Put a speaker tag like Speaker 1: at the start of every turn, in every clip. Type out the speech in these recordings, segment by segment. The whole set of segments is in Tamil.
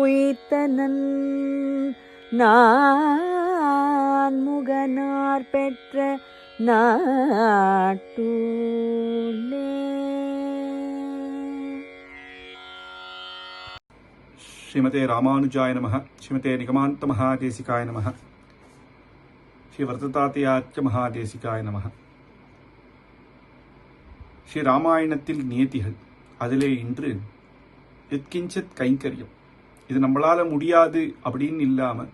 Speaker 1: உயிர்த்தனன் நான் முகனார் பெற்ற நாட்டூலே
Speaker 2: ஸ்ரீமதே ராமானுஜாய நம ஸ்ரீமதே நிகமாந்த மகாதேசிகாய நம ஸ்ரீ வரததாத்தியாச்ச மகாதேசிகாய நம ஸ்ரீ ராமாயணத்தில் நியதிகள் அதிலே இன்று எத்கிஞ்சத் கைங்கரியம். இது நம்மளால் முடியாது அப்படின்னு இல்லாமல்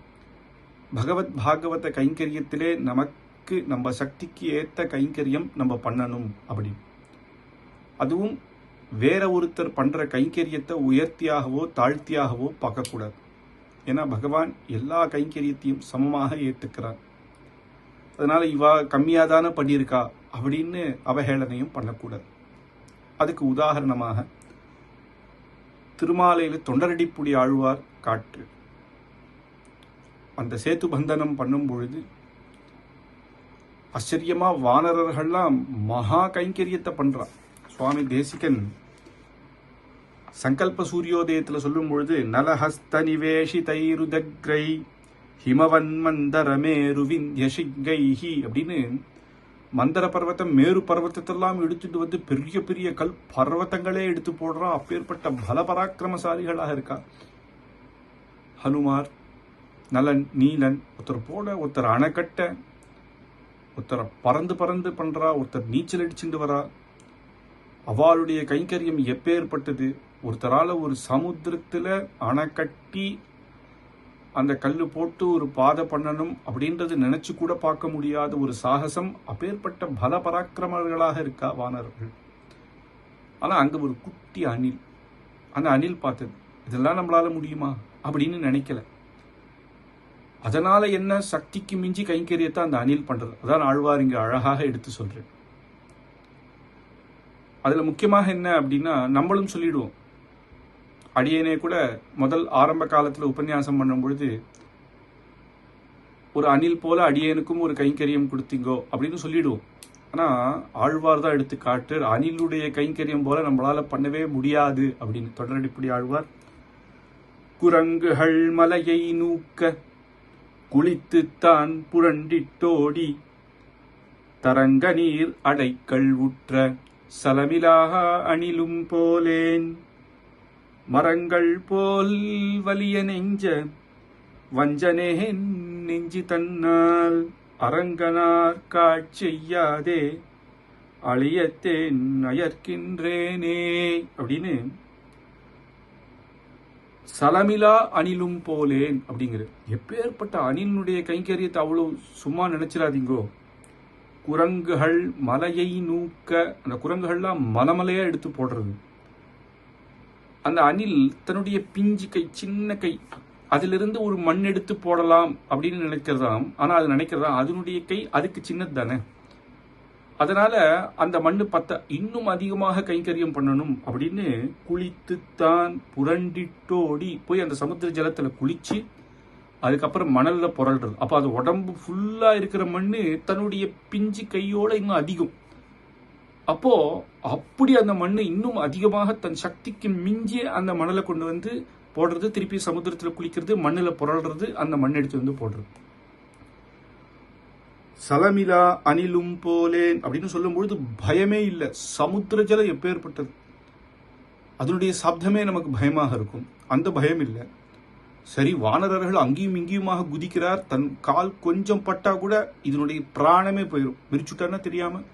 Speaker 2: பகவத் பாகவத கைங்கரியத்திலே நமக்கு நம்ம சக்திக்கு ஏற்ற கைங்கரியம் நம்ம பண்ணணும் அப்படி. அதுவும் வேற ஒருத்தர் பண்ணுற கைங்கரியத்தை உயர்த்தியாகவோ தாழ்த்தியாகவோ பார்க்கக்கூடாது. ஏன்னா பகவான் எல்லா கைங்கரியத்தையும் சமமாக ஏற்றுக்கிறான் அதனால் இவா கம்மியாக தானே பண்ணியிருக்கா அப்படின்னு அவஹேளனையும் பண்ணக்கூடாது. அதுக்கு உதாரணமாக திருமாலையில் தொண்டரடிப்புடி ஆழ்வார் காட்டு. அந்த சேத்து பந்தனம் பண்ணும் பொழுது ஆச்சரியமாக வானரர்கள்லாம் மகா கைங்கரியத்தை பண்ணுறான் சுவாமி தேசிகன் சங்கல்ப சூரியோதயத்தில் சொல்லும் பொழுது நலஹஸ்த நிவேஷிதைருதக்ரை ஹிமவன் மந்தரமேரு விந்தியசிகைஹி அப்படின்னு மந்திர பர்வத்தம் மேரு பர்வத்தத்தெல்லாம் எடுத்துட்டு வந்து பெரிய பெரிய கல் பர்வத்தங்களே எடுத்து போடுறா. அப்பேற்பட்ட பல பராக்கிரமசாலிகளாக இருக்கா. ஹனுமார் நலன் நீலன் ஒருத்தர் போட ஒருத்தர் அணைக்கட்ட ஒருத்தரை பறந்து பறந்து பண்றா ஒருத்தர் நீச்சல் அடிச்சுட்டு வரா. அவளுடைய கைங்கரியம் எப்பேற்பட்டது? ஒருத்தரால ஒரு சமுத்திரத்துல அணை கட்டி அந்த கல் போட்டு ஒரு பாதை பண்ணணும் அப்படின்றது நினைச்சு கூட பார்க்க முடியாத ஒரு சாகசம் அப்பேற்பட்ட பல பராக்கிரமர்களாக இருக்கா வானர்கள். ஆனால் அங்கே ஒரு குட்டி அணில். அந்த அணில் பார்த்தது இதெல்லாம் நம்மளால முடியுமா? அப்படின்னு நினைக்கல. அதனால என்ன? சக்திக்கு மிஞ்சி கைங்கரியத்தை அந்த அணில் பண்றது. அதான் ஆழ்வார் இங்க அழகாக எடுத்து சொல்றேன் அதுல முக்கியமாக என்ன அப்படின்னா நம்மளும் சொல்லிடுவோம் அடியேனே கூட முதல் ஆரம்ப காலத்தில் உபன்யாசம் பண்ணும் பொழுது ஒரு அணில் போல அடியேனுக்கும் ஒரு கைங்கரியம் கொடுத்தீங்கோ அப்படின்னு சொல்லிடுவோம். ஆனால் ஆழ்வார் தான் எடுத்து காட்டு அணிலுடைய கைங்கரியம் போல நம்மளால பண்ணவே முடியாது அப்படின்னு தொடரடிப்படி ஆழ்வார். குரங்குகள் மலையை நூக்க குளித்துத்தான் புரண்டிட்டோடி தரங்க நீர் அடைக்கல் உற்ற சலமிலாக அணிலும் போலேன். மரங்கள் போல் வலிய நெஞ்ச வஞ்சனே நெஞ்சு தன்னால் அரங்கனார் காட்சியாதே அழியத்தேன் அயர்க்கின்றேனே அப்படின்னு சலமிலா அணிலும் போலேன் அப்படிங்கிற. எப்பேற்பட்ட அணிலினுடைய கைங்கரியத்தை அவ்வளவு சும்மா நினைச்சிடாதீங்கோ. குரங்குகள் மலையை நூக்க அந்த குரங்குகள்லாம் மலமலையா எடுத்து போடுறது. அந்த அணில் தன்னுடைய பிஞ்சு கை சின்ன கை அதிலிருந்து ஒரு மண் எடுத்து போடலாம் அப்படின்னு நினைக்கிறதாம். ஆனால் அது நினைக்கிறதா? அதனுடைய கை அதுக்கு சின்னது தானே. அதனால அந்த மண்ணு பத்த இன்னும் அதிகமாக கைங்கரியம் பண்ணணும் அப்படின்னு குளித்துத்தான் புரண்டிட்டோடி போய் அந்த சமுத்திர ஜலத்தில் குளிச்சு அதுக்கப்புறம் மணலில் புரள்றது அப்போ அது உடம்பு ஃபுல்லாக இருக்கிற மண்ணு தன்னுடைய பிஞ்சு கையோட இன்னும் அதிகம். அப்போ அப்படி அந்த மண்ணு இன்னும் அதிகமாக தன் சக்திக்கு மிஞ்சிய அந்த மணலை கொண்டு வந்து போடுறது திருப்பி சமுத்திரத்தில் குளிக்கிறது மண்ணில் புரள்றது அந்த மண் எடுத்து வந்து போடுறது. சலமிலா அணிலும் போலேன் அப்படின்னு சொல்லும்பொழுது பயமே இல்லை. சமுத்திர ஜலம் எப்பேற்பட்டது? அதனுடைய சப்தமே நமக்கு பயமாக இருக்கும். அந்த பயம் இல்லை. சரி வானரர்கள் அங்கேயும் இங்கேயுமாக குதிக்கிறார். தன் கால் கொஞ்சம் பட்டா கூட இதனுடைய பிராணமே போயிடும் விரிச்சுட்டான்னா தெரியாமல்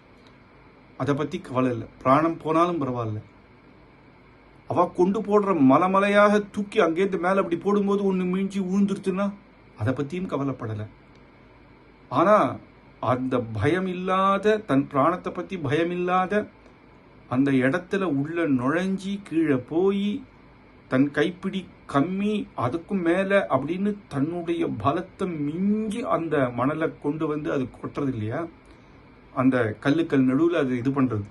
Speaker 2: அதை பற்றி கவலை இல்லை. பிராணம் போனாலும் பரவாயில்ல. அவ கொண்டு போடுற மலமலையாக தூக்கி அங்கேருந்து மேலே அப்படி போடும்போது ஒன்று மிஞ்சி ஊழ்ந்துருச்சுன்னா அதை பற்றியும் கவலைப்படலை. ஆனால் அந்த பயம் இல்லாத தன் பிராணத்தை பற்றி பயம் இல்லாத அந்த இடத்துல உள்ள நுழைஞ்சி கீழே போய் தன் கைப்பிடி கம்மி அதுக்கும் மேலே அப்படின்னு தன்னுடைய பலத்தை மிஞ்சி அந்த மணலை கொண்டு வந்து அது கொட்டுறது இல்லையா? அந்த கல்லுக்கல் நடுவில் அது இது பண்ணுறது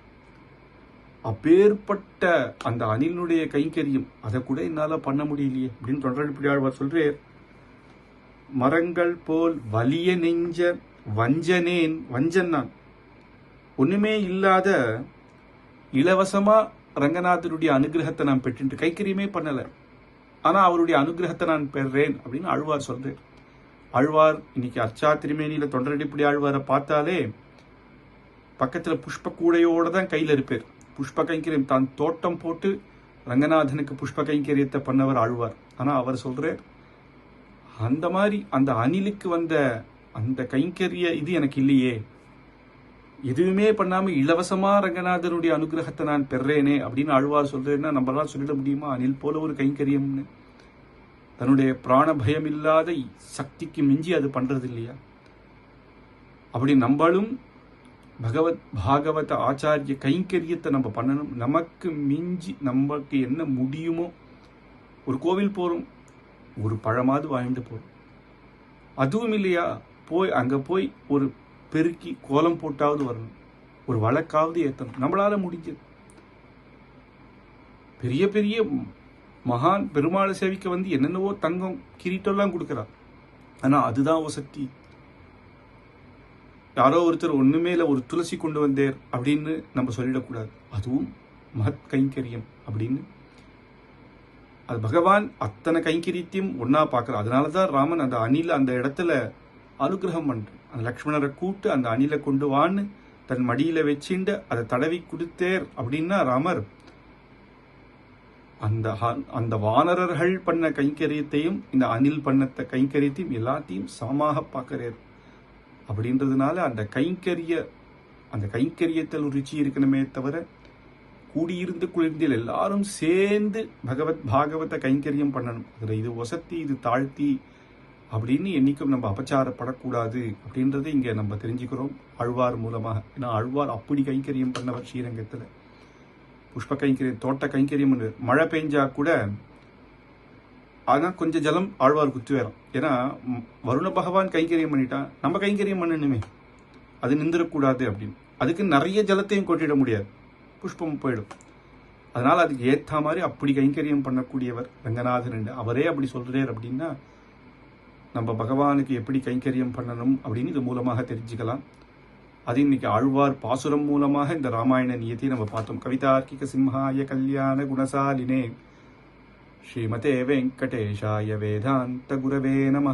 Speaker 2: அப்பேற்பட்ட அந்த அணிலினுடைய கைங்கரியம் அதை கூட என்னால் பண்ண முடியலையே அப்படின்னு தொண்டரடிப்படியாழ்வார் சொல்றார். மரங்கள் போல் வலிய நெஞ்ச வஞ்சனேன் வஞ்சன் நான். இல்லாத இலவசமாக ரங்கநாதருடைய அனுகிரகத்தை நான் பெற்றுட்டு கைக்கரியமே பண்ணலை. ஆனால் அவருடைய அனுகிரகத்தை நான் பெறுறேன் அப்படின்னு ஆழ்வார் சொல்கிறேன் ஆழ்வார் இன்னைக்கு அர்ச்சா திருமேனியில் தொண்டரடிப்படி ஆழ்வாரை பார்த்தாலே பக்கத்தில் புஷ்ப கூடையோடு தான் கையில் இருப்பார். புஷ்ப கைங்கரியம் தான் தோட்டம் போட்டு ரங்கநாதனுக்கு புஷ்ப கைங்கரியத்தை பண்ணவர் ஆழ்வார். ஆனால் அவர் சொல்கிறார் அந்த மாதிரி அந்த அணிலுக்கு வந்த அந்த கைங்கரிய இது எனக்கு இல்லையே. எதுவுமே பண்ணாமல் இலவசமாக ரங்கநாதனுடைய அனுகிரகத்தை நான் பெறேனே அப்படின்னு ஆழ்வார் சொல்கிறேன்னா நம்மளால சொல்லிட முடியுமா? அணில் போல ஒரு கைங்கரியம்னு. தன்னுடைய பிராண பயம் இல்லாத சக்திக்கு மிஞ்சி அது பண்ணுறது இல்லையா அப்படி நம்மளும் பகவத் பாகவத ஆச்சாரிய கைங்கரியத்தை நம்ம பண்ணணும். நமக்கு மிஞ்சி நமக்கு என்ன முடியுமோ ஒரு கோவில் போகிறோம் ஒரு பழமாவது வாழ்ந்து போகிறோம் அதுவும் இல்லையா? போய் அங்கே போய் ஒரு பெருக்கி கோலம் போட்டாவது வரணும். ஒரு வழக்காவது ஏற்றணும் நம்மளால முடிஞ்சது. பெரிய பெரிய மகான் பெருமாளை சேவிக்க வந்து என்னென்னவோ தங்கம் கிரீட்டம்லாம் கொடுக்குறா ஆனால் அதுதான் ஒரு சக்தி யாரோ ஒருத்தர் ஒண்ணுமே இல்லை ஒரு துளசி கொண்டு வந்தேர் அப்படின்னு நம்ம சொல்லிடக்கூடாது. அதுவும் மகத் கைங்கரியம் அப்படின்னு. அது பகவான் அத்தனை கைங்கரியத்தையும் ஒன்னா பார்க்கறார். அதனாலதான் ராமன் அந்த அணில அந்த இடத்துல அனுகிரகம் பண்றான் அந்த லக்ஷ்மணரை கூட்டு அந்த அணில கொண்டு வான்னு தன் மடியில வச்சுண்டு அதை தடவி கொடுத்தேர் அப்படின்னா ராமர் அந்த அந்த வானரர்கள் பண்ண கைங்கரியத்தையும் இந்த அணில் பண்ணத்த கைங்கரியத்தையும் எல்லாத்தையும் சமமாக பார்க்கிறார். அப்படின்றதுனால அந்த கைங்கரிய அந்த கைங்கரியத்தில் ஒரு ருச்சி இருக்கணுமே தவிர கூடியிருந்து குளிர்ந்தில் எல்லாரும் சேர்ந்து பகவத் பாகவத கைங்கரியம் பண்ணணும். அதில் இது ஒசத்தி இது தாழ்த்தி அப்படின்னு என்றைக்கும் நம்ம அபச்சாரப்படக்கூடாது அப்படின்றத இங்கே நம்ம தெரிஞ்சுக்கிறோம். ஆழ்வார் மூலமாக. ஏன்னா ஆழ்வார் அப்படி கைங்கரியம் பண்ணவர் ஸ்ரீரங்கத்தில். புஷ்ப கைங்கரியம் தோட்ட கைங்கரியம் மழை பெஞ்சா கூட ஆனா கொஞ்சம் ஜலம் ஆழ்வார் குத்தி வரும் ஏன்னா வருண பகவான் கைங்கரியம் பண்ணிட்டான் நம்ம கைங்கரியம் பண்ணணுமே. அது நிந்திரக்கூடாது அப்படின்னு. அதுக்கு நிறைய ஜலத்தையும் கொட்டிட முடியாது. புஷ்பம் போயிடும். அதனால அதுக்கு ஏத்த மாதிரி அப்படி கைங்கரியம் பண்ணக்கூடியவர் ரங்கநாதன். அவரே அப்படி சொல்றார் அப்படின்னா நம்ம பகவானுக்கு எப்படி கைங்கரியம் பண்ணணும் அப்படின்னு இது மூலமாக தெரிஞ்சுக்கலாம். அது இன்னைக்கு ஆழ்வார் பாசுரம் மூலமாக இந்த ராமாயண நியத்தை நம்ம பார்த்தோம். கவிதார்க்கிக சிம்ஹாய கல்யாண குணசாலினே. श्रीमते वेङ्कटेशाय वेदान्तगुरवे नम।